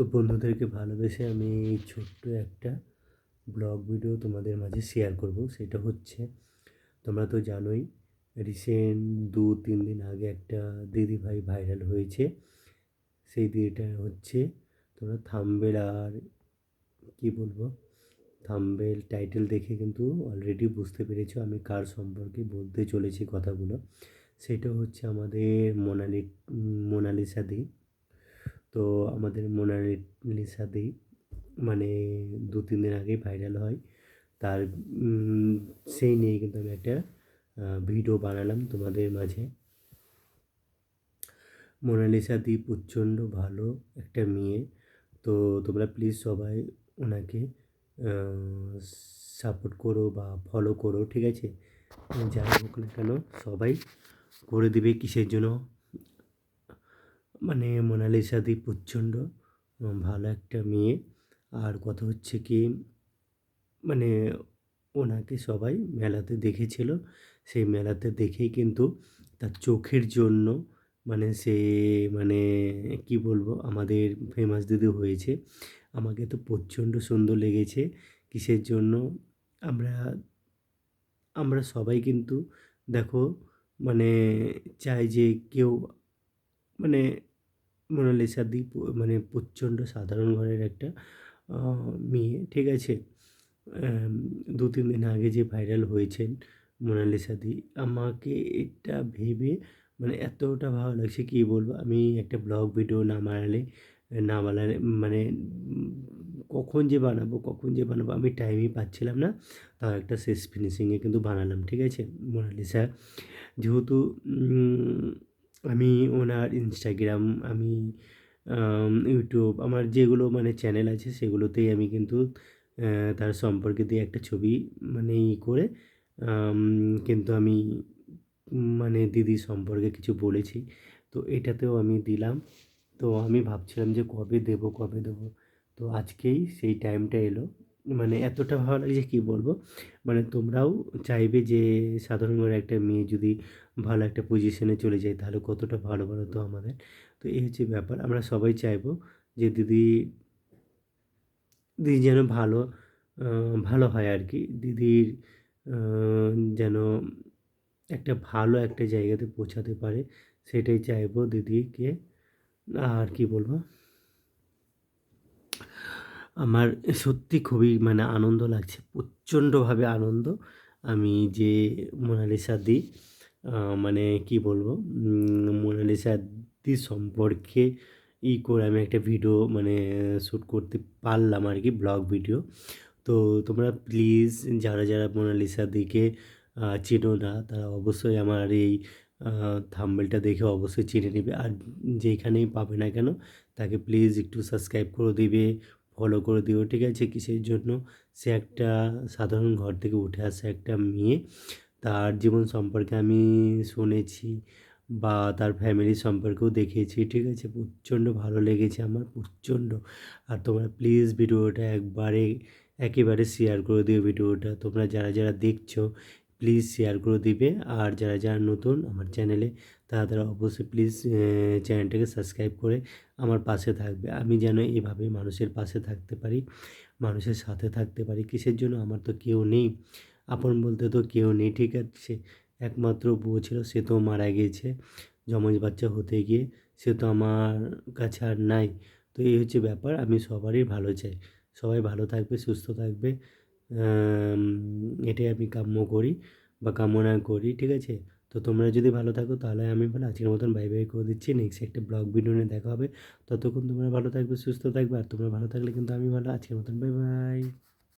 তো বন্ধুদেরকে ভালোবেসে আমি এই ছোট্ট একটা ব্লগ ভিডিও তোমাদের মাঝে শেয়ার করব। সেটা হচ্ছে, তোমরা তো জানোই রিসেন্ট দু, তিন দিন আগে একটা দিদি ভাই ভাইরাল হয়েছে। সেই দিদিটা হচ্ছে, তোমরা থাম্বেল আর কী বলব থাম্বেল টাইটেল দেখে কিন্তু অলরেডি বুঝতে পেরেছ আমি কার সম্পর্কে বলতে চলেছি কথাগুলো। সেটা হচ্ছে আমাদের মোনালি, মোনালিসা দি। তো আমাদের মোনালিসা দি মানে দু তিন দিন আগেই ভাইরাল হয়। তার সেই নিয়ে কিন্তু আমি একটা ভিডিও বানালাম তোমাদের মাঝে। মোনালিসা দি প্রচণ্ড ভালো একটা মেয়ে। তো তোমরা প্লিজ সবাই ওনাকে সাপোর্ট করো বা ফলো করো, ঠিক আছে? যাই হোক না কেন, সবাই করে দিবে কিসের জন্য? মানে মোনালিসা দি প্রচণ্ড ভালো একটা মেয়ে। আর কথা হচ্ছে কি মানে ওনাকে সবাই মেলাতে দেখেছিল। সেই মেলাতে দেখেই কিন্তু তার চোখের জন্য মানে সে মানে কি বলব, আমাদের ফেমাস দিদি হয়েছে। আমাকে তো প্রচণ্ড সুন্দর লেগেছে কিসের জন্য, আমরা আমরা সবাই কিন্তু দেখো মানে চাই যে কেউ মানে মোনালিসা দি মানে প্রচণ্ড সাধারণ ঘরের একটা মেয়ে, ঠিক আছে? দু, তিন দিন আগে যে ভাইরাল হয়েছেন মোনালিসা দি আমাকে এটা ভেবে মানে এতটা ভালো লাগছে কী বলব? আমি একটা ব্লগ ভিডিও না বানালে না বানালে মানে কখন যে বানাবো, কখন যে বানাবো, আমি টাইমই পাচ্ছিলাম না। তাও একটা শেষ ফিনিশিংয়ে কিন্তু বানালাম, ঠিক আছে? মোনালিসা যেহেতু আমি ওনার ইনস্টাগ্রাম আমি ইউটিউব আমার যেগুলো মানে চ্যানেল আছে সেগুলোতেই আমি কিন্তু তার সম্পর্কে দিয়ে একটা ছবি মানে ই করে কিন্তু আমি মানে দিদি সম্পর্কে কিছু বলেছি। তো এটাতেও আমি দিলাম। তো আমি ভাবছিলাম যে কবে দেবো কবে দেবো? তো আজকেই সেই টাইমটা এলো। মানে এতটা ভালো লাগছে কী বলব? মানে তোমরাও চাইবে যে সাধারণ ঘরে একটা মেয়ে যদি ভালো একটা পজিশনে চলে যায়, তাহলে কতটা ভালো ভালো তো আমাদের? তো এই হচ্ছে ব্যাপার। আমরা সবাই চাইব যে দিদি দিদি যেন ভালো ভালো হয় আর কি দিদির যেন একটা ভালো একটা জায়গাতে পৌঁছাতে পারে, সেটাই চাইব দিদিকে। আর কি বলব? আমার সত্যি খুবই মানে আনন্দ লাগছে, প্রচণ্ডভাবে আনন্দ। আমি যে মোনালিসা দি মানে কি বলব মোনালিসা দি সম্পর্কে ই করে আমি একটা ভিডিও মানে শ্যুট করতে পারলাম আর কি, ব্লগ ভিডিও। তো তোমরা প্লিজ যারা যারা মোনালিসা দিকে চেনো না, তারা অবশ্যই আমার এই থাম্বেলটা দেখে অবশ্যই চিনে নেবে। আর যেখানেই পাবে না কেন, তাকে প্লিজ একটু সাবস্ক্রাইব করে দিবে। ফলো করে দিও, ঠিক আছে? কিসের জন্য? সে একটা সাধারণ ঘর থেকে উঠে আসা একটা মেয়ে। তার জীবন সম্পর্কে আমি শুনেছি বা তার ফ্যামিলি সম্পর্কেও দেখেছি, ঠিক আছে? প্রচণ্ড ভালো লেগেছে আমার, প্রচণ্ড। আর তোমরা প্লিজ ভিডিওটা একবারে, একেবারে শেয়ার করে দিও ভিডিওটা। তোমরা যারা যারা দেখছ প্লিজ শেয়ার করে দিবে। আর যারা যারা নতুন আমার চ্যানেলে তারা তারা অবশ্যই প্লিজ চ্যানেলটাকে সাবস্ক্রাইব করে আমার পাশে থাকবে। আমি যেন এভাবে মানুষের পাশে থাকতে পারি, মানুষের সাথে থাকতে পারি, কিসের জন্য আমার তো কেউ নেই। আপন বলতে তো কেউ নেই, ঠিক আছে? একমাত্র বউ ছিল, সে তো মারা গিয়েছে যমজ বাচ্চা হতে গিয়ে সে তো আমার কাছে আর নাই। তো এই হচ্ছে ব্যাপার, আমি সবারই ভালো চাই। সবাই ভালো থাকবে, সুস্থ থাকবে। এটাই আমি কাম্য করি বা কামনা করি, ঠিক আছে? তো তোমরা যদি ভালো থাকো তাহলে আমি বলে আজকের মতন বাই বাই করে দিচ্ছি। নেক্সট একটা ব্লগ ভিডিও নিয়ে দেখা হবে। ততক্ষণ তোমরা ভালো থাকবে, সুস্থ থাকবে, আর তোমরা ভালো থাকলে কিন্তু আমি ভালো আজকের মতন বাই বাই